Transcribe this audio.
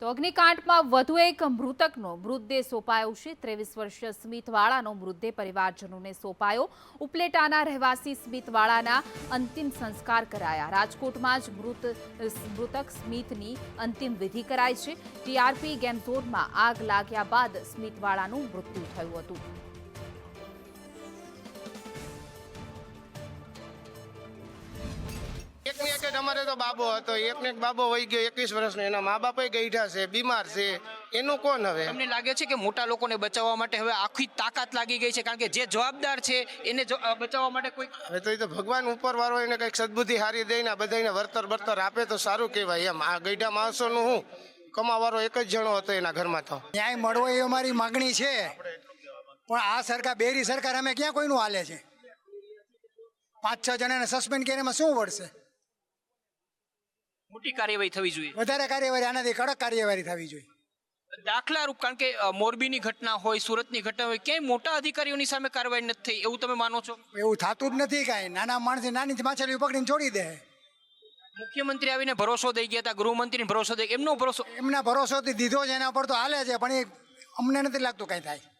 તો અગ્નિકાંડમાં વધુ એક મૃતકનો મૃતદેહ સોંપાયો છે. ત્રેવીસ વર્ષીય સ્મિતવાળાનો મૃતદેહ પરિવારજનોને સોંપાયો. ઉપલેટાના રહેવાસી સ્મિતવાળાના અંતિમ સંસ્કાર કરાયા. રાજકોટમાં જ મૃત મૃતક સ્મિતની અંતિમ વિધિ કરાઈ છે. ટીઆરપી ગેમ ઝોનમાં આગ લાગ્યા બાદ સ્મિતવાળાનું મૃત્યુ થયું હતું. બાબો હતો એક ને એક બાબો વહી ગયો એકવીસ વર્ષનો એના મા બાપ ગઈઠા છે બીમાર છે એનું કોણ હવે? તમને લાગે છે કે મોટા લોકોને બચાવવા માટે હવે આખી તાકાત લાગી ગઈ છે કારણ કે જે જવાબદાર છે એને બચાવવા માટે કોઈ હવે તો એ તો ભગવાન ઉપર વાળો એને કંઈક સદબુદ્ધિ હારી દઈને બધાને વર્તર વર્તર આપે તો સારું કહેવાય. એમ આ ગઈઢા માણસોનું હું? કમાવાળો એક જ જણો હતો એના ઘરમાં તો. ન્યાય મળવો એ અમારી માગણી છે. પણ આ સરકાર બેરી સરકાર અમે ક્યાં કોઈનું હાલે છે? પાંચ છ જણાને સસ્પેન્ડ કરીને એમાં શું વળશે? મોટી કાર્યવાહી થવી જોઈએ. વધારે કાર્યવાહી આનાથી કડક કાર્યવાહી થવી જોઈએ. દાખલા રૂપ કારણ કે મોરબીની ઘટના હોય સુરતની ઘટના હોય ક્યાંય મોટા અધિકારીઓની સામે કાર્યવાહી નથી થઈ એવું તમે માનો છો? એવું થતું જ નથી કાંઈ. નાના માણસે નાની માછલીઓ પકડીને છોડી દે. મુખ્યમંત્રી આવીને ભરોસો દઈ ગયા હતા ગૃહમંત્રીને ભરોસો દઈ એમનો ભરોસો એમના ભરોસોથી દીધો છે એના પર તો હાલે છે પણ એ અમને નથી લાગતું કાંઈ થાય.